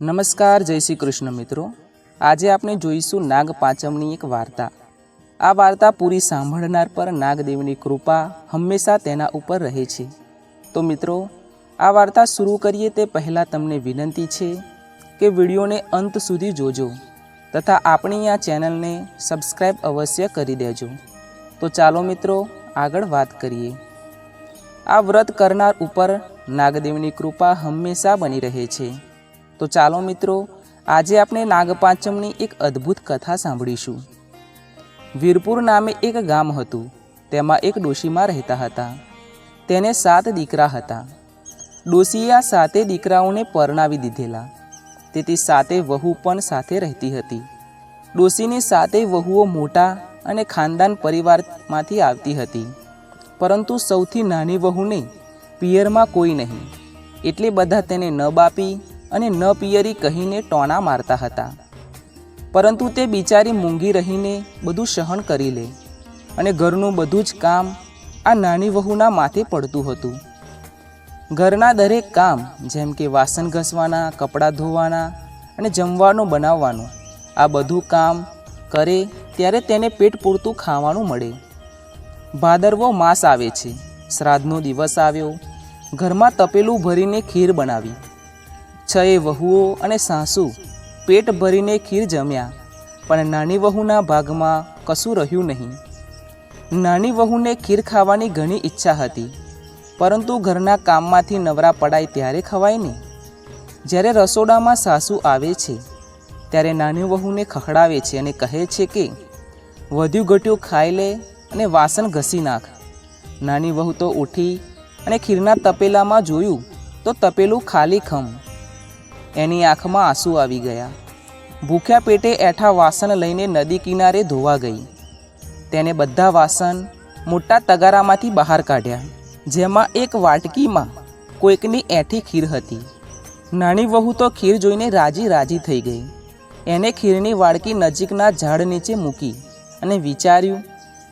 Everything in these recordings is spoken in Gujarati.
નમસ્કાર, જય શ્રી કૃષ્ણ મિત્રો. આજે આપણે જોઈશું નાગ પાંચમની એક વાર્તા. આ વાર્તા પૂરી સાંભળનાર પર નાગદેવની કૃપા હંમેશા તેના ઉપર રહે છે. તો મિત્રો, આ વાર્તા શરૂ કરીએ તે પહેલાં તમને વિનંતી છે કે વિડીયોને અંત સુધી જોજો તથા આપણી આ ચેનલને સબસ્ક્રાઈબ અવશ્ય કરી દેજો. તો ચાલો મિત્રો, આગળ વાત કરીએ. આ વ્રત કરનાર ઉપર નાગદેવની કૃપા હંમેશા બની રહે છે. તો ચાલો મિત્રો, આજે આપણે નાગપાંચમની એક અદ્ભુત કથા સાંભળીશું. વીરપુર નામે એક ગામ હતું, તેમાં એક ડોશીમાં રહેતા હતા. તેને સાત દીકરા હતા. ડોશીએ આ સાતે દીકરાઓને પરણાવી દીધેલા. તેથી સાતે વહુ પણ સાથે રહેતી હતી. ડોશીની સાતે વહુઓ મોટા અને ખાનદાન પરિવારમાંથી આવતી હતી. પરંતુ સૌથી નાની વહુને પિયરમાં કોઈ નહીં. એટલે બધા તેને ન બાપી અને ન પિયરી કહીને ટોણા મારતા હતા. પરંતુ તે બિચારી મૂંગી રહીને બધું સહન કરી લે અને ઘરનું બધું જ કામ આ નાની વહુના માથે પડતું હતું. ઘરના દરેક કામ, જેમ કે વાસણ ઘસવાના, કપડાં ધોવાના અને જમવાનું બનાવવાનું, આ બધું કામ કરે ત્યારે તેને પેટ પૂરતું ખાવાનું મળે. ભાદરવો માસ આવે છે, શ્રાદ્ધનો દિવસ આવ્યો, ઘરમાં તપેલું ભરીને ખીર બનાવી. છ એ વહુઓ અને સાસુ પેટ ભરીને ખીર જમ્યા, પણ નાની વહુના ભાગમાં કશું રહ્યું નહીં. નાની વહુને ખીર ખાવાની ઘણી ઈચ્છા હતી, પરંતુ ઘરના કામમાંથી નવરા પડાય ત્યારે ખવાય ને? જ્યારે રસોડામાં સાસુ આવે છે, ત્યારે નાની વહુને ખખડાવે છે અને કહે છે કે વધ્યું ઘટ્યું ખાઈ લે અને વાસણ ઘસી નાખ. નાની વહુ તો ઉઠી અને ખીરના તપેલામાં જોયું તો તપેલું ખાલી ખમ એની આંખમાં આંસુ આવી ગયા. ભૂખ્યા પેટે એઠા વાસણ લઈને નદી કિનારે ધોવા ગઈ. તેને બધા વાસણ મોટા તગારામાંથી બહાર કાઢ્યા, જેમાં એક વાટકીમાં કોઈકની એઠી ખીર હતી. નાની વહુ તો ખીર જોઈને રાજી રાજી થઈ ગઈ. એને ખીરની વાડકી નજીકના ઝાડ નીચે મૂકી અને વિચાર્યું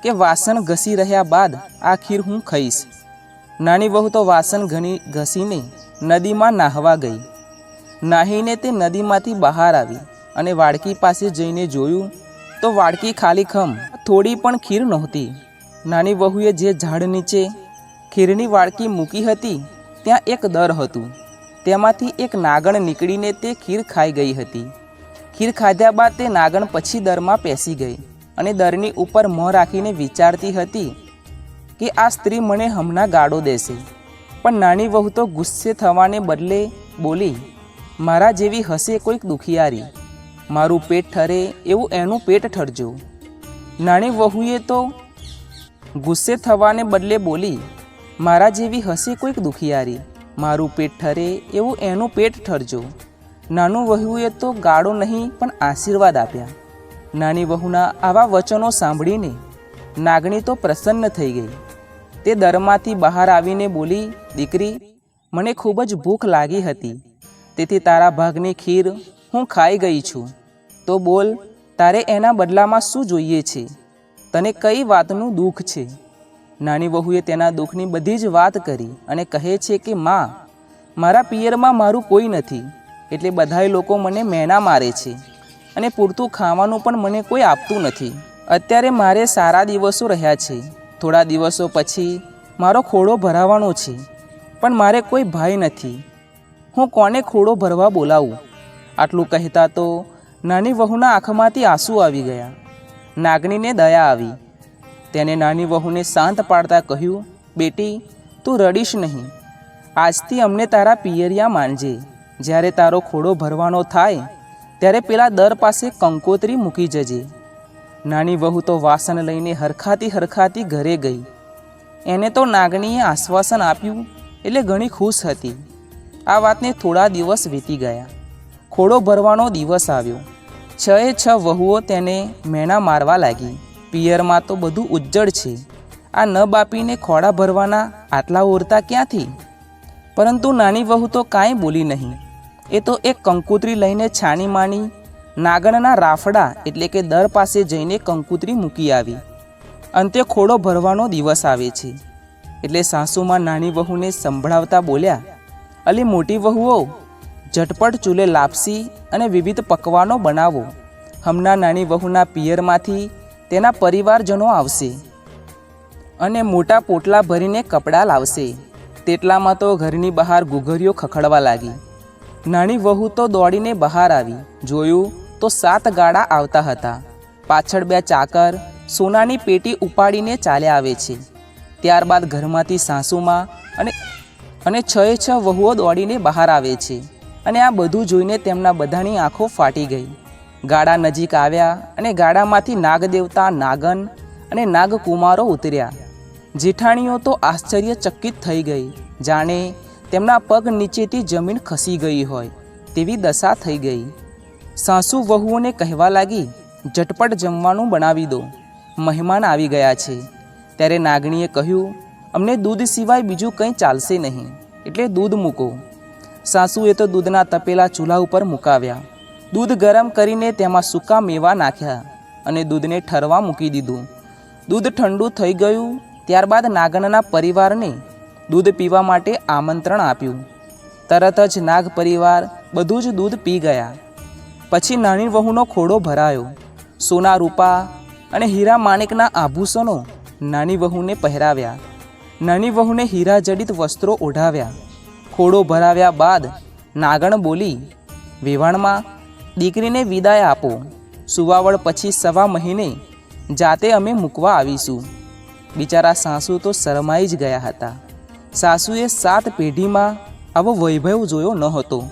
કે વાસણ ઘસી રહ્યા બાદ આ ખીર હું ખાઈશ. નાની વહુ તો વાસણ ઘણી ઘસીને નદીમાં નાહવા ગઈ. નાહીને તે નદીમાંથી બહાર આવી અને વાડકી પાસે જઈને જોયું તો વાડકી ખાલી ખમ. થોડી પણ ખીર નહોતી. નાની વહુએ જે ઝાડ નીચે ખીરની વાડકી મૂકી હતી, ત્યાં એક દર હતું. તેમાંથી એક નાગણ નીકળીને તે ખીર ખાઈ ગઈ હતી. ખીર ખાધ્યા બાદ તે નાગણ પછી દરમાં પેસી ગઈ અને દરની ઉપર મોં રાખીને વિચારતી હતી કે આ સ્ત્રી મને હમણાં ગાળો દેશે. પણ નાની વહુ તો ગુસ્સે થવાને બદલે બોલી મારા જેવી હશે કોઈક દુખિયારી. મારું પેટ ઠરે એવું એનું પેટ ઠરજો. નાની વહુએ તો ગુસ્સે થવાને બદલે બોલી, મારા જેવી હશે કોઈક દુખિયારી. મારું પેટ ઠરે એવું એનું પેટ ઠરજો. નાનું વહુએ તો ગાળો નહીં પણ આશીર્વાદ આપ્યા. નાની વહુના આવા વચનો સાંભળીને નાગણી તો પ્રસન્ન થઈ ગઈ. તે દરમાંથી બહાર આવીને બોલી, દીકરી, મને ખૂબ જ ભૂખ લાગી હતી. તેથી તારા ભાગની ખીર હું ખાઈ ગઈ છું. તો બોલ, તારે એના બદલામાં શું જોઈએ છે? તને કઈ વાતનું દુઃખ છે? નાની વહુએ તેના દુઃખની બધી જ વાત કરી અને કહે છે કે, માં, મારા પિયરમાં મારું કોઈ નથી, એટલે બધાય લોકો મને મેના મારે છે અને પૂરતું ખાવાનું પણ મને કોઈ આપતું નથી. અત્યારે મારે સારા દિવસો રહ્યા છે. થોડા દિવસો પછી મારો ખોડો ભરાવાનો છે, પણ મારે કોઈ ભાઈ નથી. હું કોને ખોડો ભરવા બોલાવું? આટલું કહેતા તો નાની વહુના આંખમાંથી આંસુ આવી ગયા. નાગણીને દયા આવી. તેને નાની વહુને શાંત પાડતા કહ્યું, બેટી, તું રડીશ નહીં. આજથી અમને તારા પિયરિયા માનજે. જ્યારે તારો ખોડો ભરવાનો થાય, ત્યારે પેલા દર પાસે કંકોત્રી મૂકી જજે. નાની વહુ તો વાસણ લઈને હરખાતી હરખાતી ઘરે ગઈ. એને તો નાગણીએ આશ્વાસન આપ્યું, એટલે ઘણી ખુશ હતી. આ વાતને થોડા દિવસ વીતી ગયા. ખોડો ભરવાનો દિવસ આવ્યો. છ એ છ વહુઓ તેને મેણા મારવા લાગી. પિયરમાં તો બધું ઉજ્જડ છે. આ ન બાપીને ખોડા ભરવાના આટલા ઓરતા ક્યાંથી? પરંતુ નાની વહુ તો કાંઈ બોલી નહીં. એ તો એક કંકુતરી લઈને છાની માની, નાગણના રાફડા એટલે કે દર પાસે જઈને કંકુતરી મૂકી આવી. અંતે ખોડો ભરવાનો દિવસ આવે છે. એટલે સાસુમાં નાની વહુને સંભળાવતા બોલ્યા અલી મોટી વહુઓ, ઝટપટ ચૂલે લાપસી અને વિવિધ પકવાનો બનાવો. હમણાં નાની વહુના પિયરમાંથી તેના પરિવારજનો આવશે અને મોટા પોટલા ભરીને કપડાં લાવશે. તેટલામાં તો ઘરની બહાર ગુઘરીઓ ખખડવા લાગી. નાની વહુ તો દોડીને બહાર આવી. જોયું તો સાત ગાડા આવતા હતા. પાછળ બે ચાકર સોનાની પેટી ઉપાડીને ચાલ્યા આવે છે. ત્યારબાદ ઘરમાંથી સાસુમાં અને અને છ છ વહુઓ દોડીને બહાર આવે છે. અને આ બધું જોઈને તેમના બધાની આંખો ફાટી ગઈ. ગાડા નજીક આવ્યા અને ગાડામાંથી નાગદેવતા નાગન અને નાગકુમારો ઉતર્યા. જેઠાણીઓ તો આશ્ચર્યચકિત થઈ ગઈ. જાણે તેમના પગ નીચેથી જમીન ખસી ગઈ હોય તેવી દશા થઈ ગઈ. સાસુ વહુઓને કહેવા લાગી, ઝટપટ જમવાનું બનાવી દો. મહેમાન આવી ગયા છે. ત્યારે નાગણીએ કહ્યું અમને દૂધ સિવાય બીજું કંઈ ચાલશે નહીં. એટલે દૂધ મૂકો. સાસુએ તો દૂધના તપેલા ચૂલા ઉપર મુકાવ્યા. દૂધ ગરમ કરીને તેમાં સૂકા મેવા નાખ્યા અને દૂધને ઠરવા મૂકી દીધું. દૂધ ઠંડુ થઈ ગયું, ત્યારબાદ નાગણના પરિવારને દૂધ પીવા માટે આમંત્રણ આપ્યું. તરત જ નાગ પરિવાર બધું જ દૂધ પી ગયા. પછી નાની વહુનો ખોડો ભરાયો. સોના રૂપા અને હીરા માણેકના આભૂષણો નાની વહુને પહેરાવ્યા. નાની વહુને હીરા જડિત વસ્ત્રો ઓઢાવ્યા. ખોડો ભરાવ્યા બાદ નાગણ બોલી, વેવાણમાં દીકરીને વિદાય આપો. સુવાવડ પછી સવા મહિને જાતે અમે મૂકવા આવીશું. બિચારા સાસુ તો શરમાઈ જ ગયા હતા. સાસુએ સાત પેઢીમાં આવો વૈભવ જોયો ન હતો.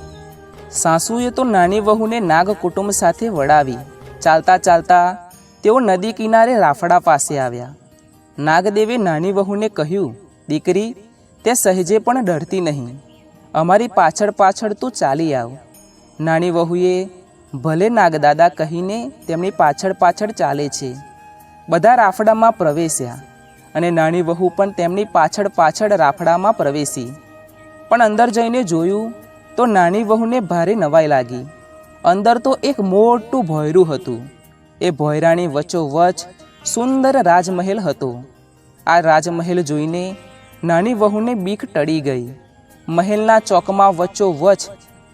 સાસુએ તો નાની વહુને નાગ કુટુંબ સાથે વડાવી ચાલતા ચાલતા તેઓ નદી કિનારે રાફડા પાસે આવ્યા. નાગદેવે નાની વહુને કહ્યું, દીકરી, તે સહેજે પણ ડરતી નહીં. અમારી પાછળ પાછળ તું ચાલી આવ. નાની વહુએ ભલે નાગદાદા કહીને તેમની પાછળ પાછળ ચાલે છે, બધા રાફડામાં પ્રવેશ્યા અને નાની વહુ પણ તેમની પાછળ પાછળ રાફડામાં પ્રવેશી. પણ અંદર જઈને જોયું તો નાની વહુને ભારે નવાઈ લાગી. અંદર તો એક મોટું ભોયરું હતું. એ ભોયરાની વચ્ચોવચ સુંદર રાજમહેલ હતો. આ રાજમહેલ જોઈને નાની વહુને બીક ટળી ગઈ. મહેલના ચોકમાં વચ્ચોવચ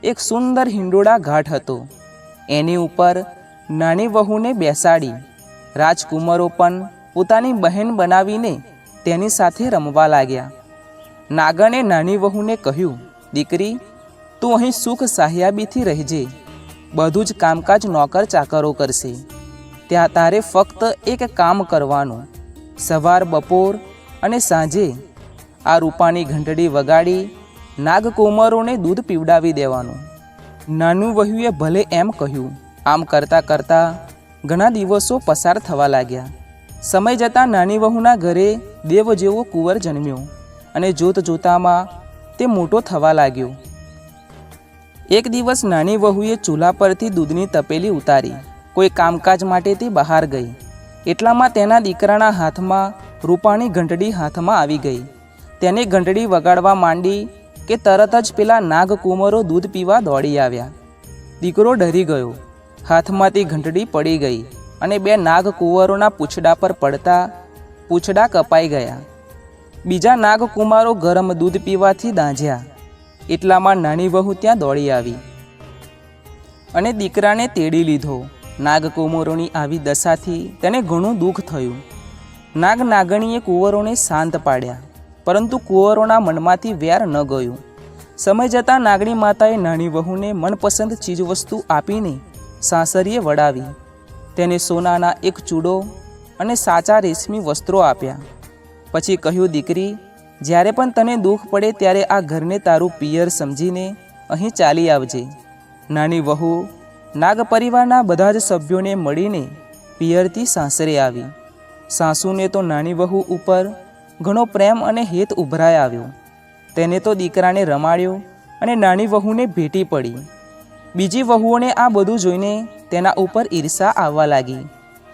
એક સુંદર હિંડોળા ઘાટ હતો. એની ઉપર નાની વહુને બેસાડી. રાજકુમારો પણ પોતાની બહેન બનાવીને તેની સાથે રમવા લાગ્યા. નાગણે નાની વહુને કહ્યું, દીકરી, તું અહીં સુખ સાહ્યાબીથી રહેજે. બધું જ કામકાજ નોકર ચાકરો કરશે. ત્યાં તારે ફક્ત એક કામ કરવાનું. સવાર, બપોર અને સાંજે આ રૂપાની ઘંટડી વગાડી નાગકુમારોને દૂધ પીવડાવી દેવાનું. નાનું વહુએ ભલે એમ કહ્યું, આમ કરતાં કરતાં ઘણા દિવસો પસાર થવા લાગ્યા. સમય જતાં નાની વહુના ઘરે દેવ જેવો કુંવર જન્મ્યો અને જોત જોતામાં તે મોટો થવા લાગ્યો. એક દિવસ નાની વહુએ ચૂલા પરથી દૂધની તપેલી ઉતારી. કોઈ કામકાજ માટે તે બહાર ગઈ. એટલામાં તેના દીકરાના હાથમાં રૂપાણી ઘંટડી હાથમાં આવી ગઈ. તેને ઘંટડી વગાડવા માંડી કે તરત જ પેલા નાગકુંવરો દૂધ પીવા દોડી આવ્યા. દીકરો ડરી ગયો. હાથમાંથી ઘંટડી પડી ગઈ અને બે નાગકુંવરોના પૂછડા પર પડતા પૂછડા કપાઈ ગયા. બીજા નાગકુમારો ગરમ દૂધ પીવાથી દાંજ્યા. એટલામાં નાની વહુ ત્યાં દોડી આવી અને દીકરાને તેડી લીધો. નાગકુંવરોની આવી દશાથી તેને ઘણું દુઃખ થયું. નાગ નાગણીએ કુંવરોને શાંત પાડ્યા, પરંતુ કુંવરોના મનમાંથી વેર ન ગયું. સમય જતાં નાગણી માતાએ નાની વહુને મનપસંદ ચીજવસ્તુ આપીને સાસરીએ વડાવી તેને સોનાના એક ચૂડો અને સાચા રેશમી વસ્ત્રો આપ્યા. પછી કહ્યું, દીકરી, જ્યારે પણ તને દુઃખ પડે ત્યારે આ ઘરને તારું પિયર સમજીને અહીં ચાલી આવજે. નાની વહુ નાગ પરિવારના બધા જ સભ્યોને મળીને પિયરથી સાસરે આવી. સાસુને તો નાની વહુ ઉપર ઘણો પ્રેમ અને હેત ઉભરાઈ આવ્યો. તેને તો દીકરાને રમાડ્યો અને નાની વહુને ભેટી પડી. બીજી વહુઓને આ બધું જોઈને તેના ઉપર ઈર્ષા આવવા લાગી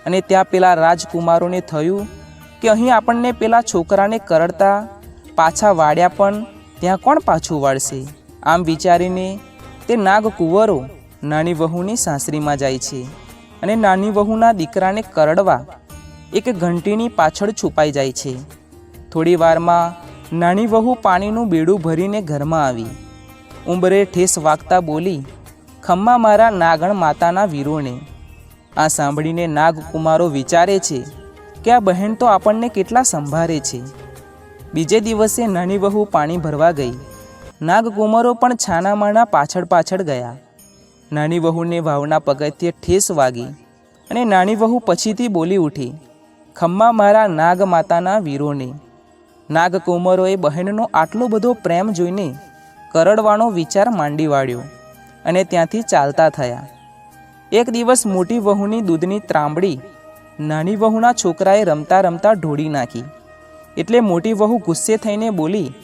અને ત્યાં પેલા રાજકુમારોને થયું કે અહીં આપણને પેલા છોકરાને કરડતા પાછા વાળ્યા પણ ત્યાં કોણ પાછું વાળશે? આમ વિચારીને તે નાગકુંવરો નાની વહુની સાસરીમાં જાય છે અને નાની વહુના દીકરાને કરડવા એક ઘંટીની પાછળ છુપાઈ જાય છે. થોડી વારમાં નાની વહુ પાણીનું બેડું ભરીને ઘરમાં આવી. ઉંબરે ઠેસ વાગતા બોલી, ખમ્મા મારા નાગણ માતાના વીરોને. આ સાંભળીને નાગકુમારો વિચારે છે કે આ બહેન તો આપણને કેટલા સંભાળે છે. બીજે દિવસે નાની વહુ પાણી ભરવા ગઈ. નાગકુમારો પણ છાનામાના પાછળ પાછળ ગયા. નાની વહુને વાવના પગથિયે ઠેસ વાગી અને નાની વહુ પછીથી બોલી ઉઠી, ખમ્મા મારા નાગ માતાના વીરોને નાગકુમારોએ બહેનનો આટલો બધો પ્રેમ જોઈને કરડવાનો વિચાર માંડી વાળ્યો અને ત્યાંથી ચાલતા થયા. એક દિવસ મોટી વહુની દૂધની ત્રાંબડી નાની વહુના છોકરાએ રમતા રમતા ઢોળી નાખી. એટલે મોટી વહુ ગુસ્સે થઈને બોલી,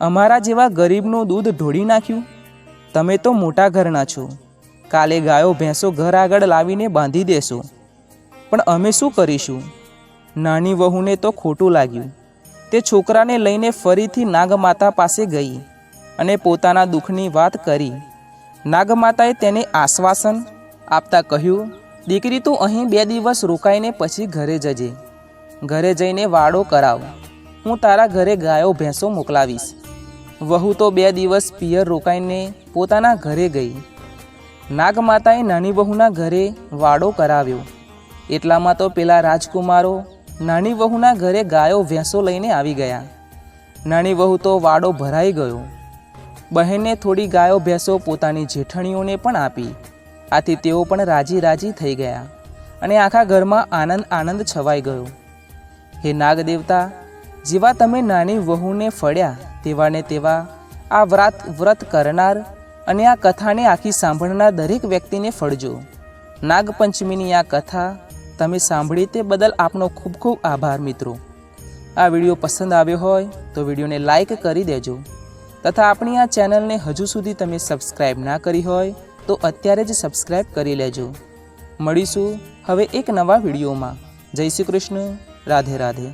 અમારા જેવા ગરીબનું દૂધ ઢોળી નાખ્યું? તમે તો મોટા ઘરના છો. કાલે ગાયો ભેંસો ઘર આગળ લાવીને બાંધી દેશો. પણ અમે શું કરીશું? નાની વહુને તો ખોટું લાગ્યું. તે છોકરાને લઈને ફરીથી નાગમાતા પાસે ગઈ અને પોતાના દુઃખની વાત કરી. નાગમાતાએ તેને આશ્વાસન આપતા કહ્યું, દીકરી, તું અહીં બે દિવસ રોકાઈને પછી ઘરે જજે. ઘરે જઈને વાડો કરાવ. હું તારા ઘરે ગાયો ભેંસો મોકલાવીશ. વહુ તો બે દિવસ પિયર રોકાઈને પોતાના ઘરે ગઈ. નાગમાતાએ નાની વહુના ઘરે વાડો કરાવ્યો. એટલામાં તો પેલા રાજકુમારો નાની વહુના ઘરે ગાયો ભેંસો લઈને આવી ગયા. નાની વહુ તો વાડો ભરાઈ ગયો. બહેને થોડી ગાયો ભેંસો પોતાની જેઠણીઓને પણ આપી. આથી તેઓ પણ રાજી રાજી થઈ ગયા અને આખા ઘરમાં આનંદ આનંદ છવાઈ ગયો. હે નાગદેવતા, જેવા તમે નાની વહુને ફળ્યા તેવાને તેવા આ વ્રત વ્રત કરનાર અને આ કથાને આખી સાંભળનાર દરેક વ્યક્તિને ફળજો. નાગપંચમીની આ કથા, તમે સાંભળી તે બદલ આપનો ખૂબ ખૂબ આભાર મિત્રો. આ વીડિયો પસંદ આવ્યો હોય તો વિડીયોને લાઇક કરી દેજો. તથા આપણી આ ચેનલને હજુ સુધી તમે સબસ્ક્રાઈબ ના કરી હોય તો અત્યારે જ સબસ્ક્રાઈબ કરી લેજો. મળીશું હવે એક નવા વિડીયોમાં. જય શ્રી કૃષ્ણ. રાધે રાધે.